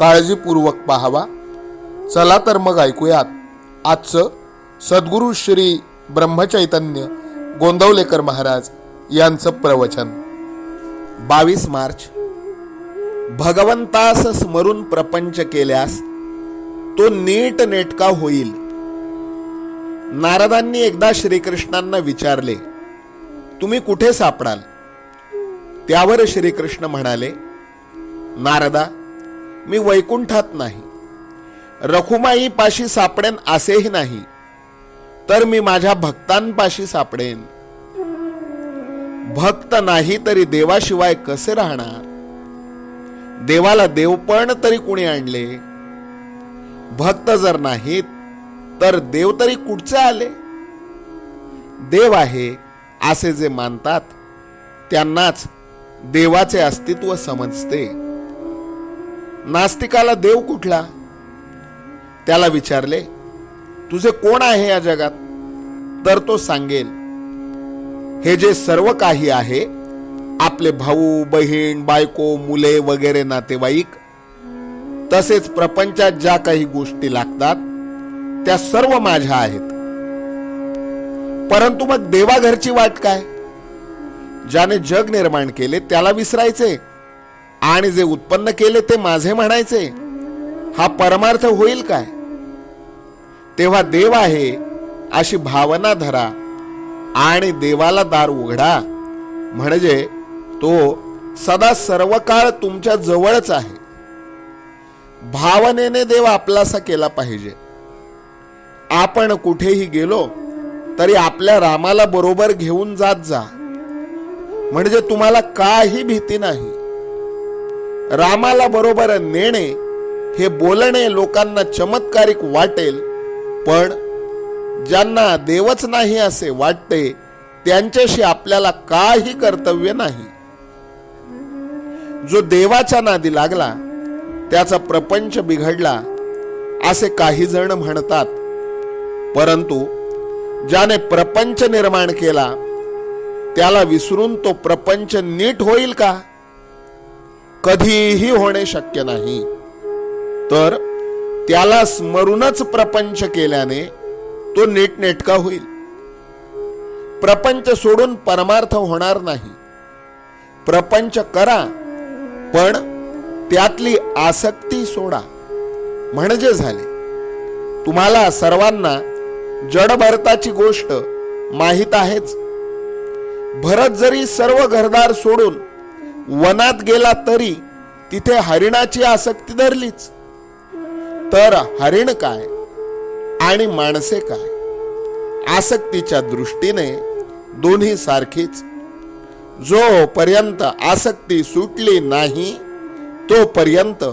काळजीपूर्वक पाहावा. चला तर मग ऐकूयात. आजचं सद्गुरू श्री ब्रह्मचैतन्य गोंदवलेकर महाराज यांचं प्रवचन. बावीस मार्च. भगवंतास स्मरून प्रपंच केल्यास तो नीट नेटका होईल. नारदांनी एकदा श्रीकृष्णांना विचारले तुम्ही कुठे सापडाल? त्यावर श्रीकृष्ण म्हणाले नारदा मी वैकुंठात नाही. रखुमाई पाशी सापडेन असेही नाही. तर मी माझ्या भक्तांपाशी सापडेन. भक्त नाही तरी देवाशिवाय कसे राहणार? देवाला देवपण तरी कुणी आणले? भक्त जर नाहीत तर देव तरी कुठचे आले? देव आहे असे जे मानतात त्यांनाच देवाचे अस्तित्व समजते. नास्तिकाला देव कुठला? त्याला विचारले तुझे कोण आहे या जगात? तर तो सांगेल हे जे सर्व काही आहे आपले भाऊ बहीण बायको मुले वगैरे नातेवाईक तसेच प्रपंचात ज्या काही गोष्टी लागतात त्या सर्व माझ्या आहेत. परंतु मग देवाघरची वाट काय? ज्याने जग निर्माण केले त्याला विसरायचे? आणि जे उत्पन्न केले ते माझे म्हणायचे. हा परमार्थ होईल काय? तेव्हा देव आहे अशी भावना धरा आणि देवाला दार उघडा. म्हणजे तो सदा सर्व काळ तुमच्या जवळच आहे. भावनेने देव आपलासा केला पाहिजे. आपण कुठेही गेलो तरी आपल्या रामाला बरोबर घेऊन जात जा. म्हणजे तुम्हाला काही भीती नाही. रामाला बरोबर नेणे हे बोलणे लोकांना चमत्कारिक वाटेल. पण ज्यांना देवच नाही असे वाटते त्यांच्याशी आपल्याला काही कर्तव्य नाही. जो देवाच्या नादी लागला त्याचा प्रपंच बिघडला असे काही जण म्हणतात. परंतु ज्याने प्रपंच निर्माण केला त्याला विसरून तो प्रपंच नीट होईल का? कधीही होणे शक्य नाही. तर त्याला स्मरूनच प्रपंच केल्याने तो नीटनेटका होईल. प्रपंच सोडून परमार्थ होणार नाही. प्रपंच करा पण त्यातली आसक्ती सोडा. म्हणजे झाले. तुम्हाला सर्वांना जड भरताची गोष्ट माहीत आहेच. भरत जरी सर्व घरदार सोडून वनात गेला तरी तिथे हरिणाची आसक्ती धरलीच. तर हरिण काय आणि माणसे काय? आसक्तीच्या दृष्टीने दोन्ही सारखीच. जोपर्यंत आसक्ती सुटली नाही तोपर्यंत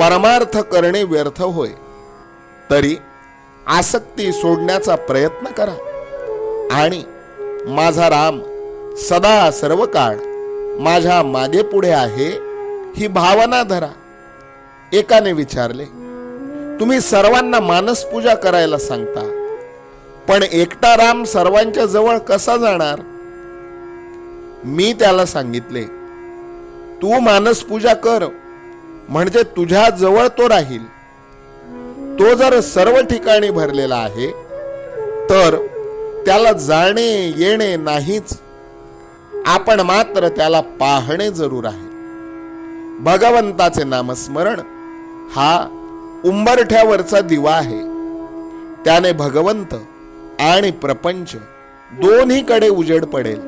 परमार्थ करणे व्यर्थ होय. तरी आसक्ती सोडण्याचा प्रयत्न करा. आणि माझा राम सदा सर्व काळ माझ्या मागे पुढे आहे ही भावना धरा. एकाने विचारले तुम्ही सर्वांना मानस पूजा करायला सांगता पण एकटा राम सर्वांच्या जवळ कसा जाणार? मी त्याला सांगितले तू मानस पूजा कर म्हणजे तुझ्या जवळ तो राहील. तो जर सर्व ठिकाणी भरलेला आहे तर त्याला जाणे येणे नाहीच. आपण मात्र त्याला पाहणे जरूर आहे. भगवंताचे नामस्मरण हा उंबरठ्यावरचा दिवा आहे. त्याने भगवंत आणि प्रपंच दोन्हीकडे उजेड पडेल.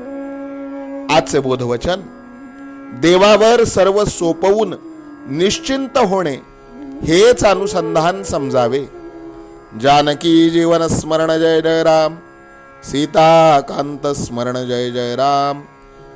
आजचे बोधवचन देवावर सर्व सोपवून निश्चिंत होणे हेच अनुसंधान समजावे. जानकी जीवन स्मरण जय जय राम सीता कांत स्मरण जय जय राम.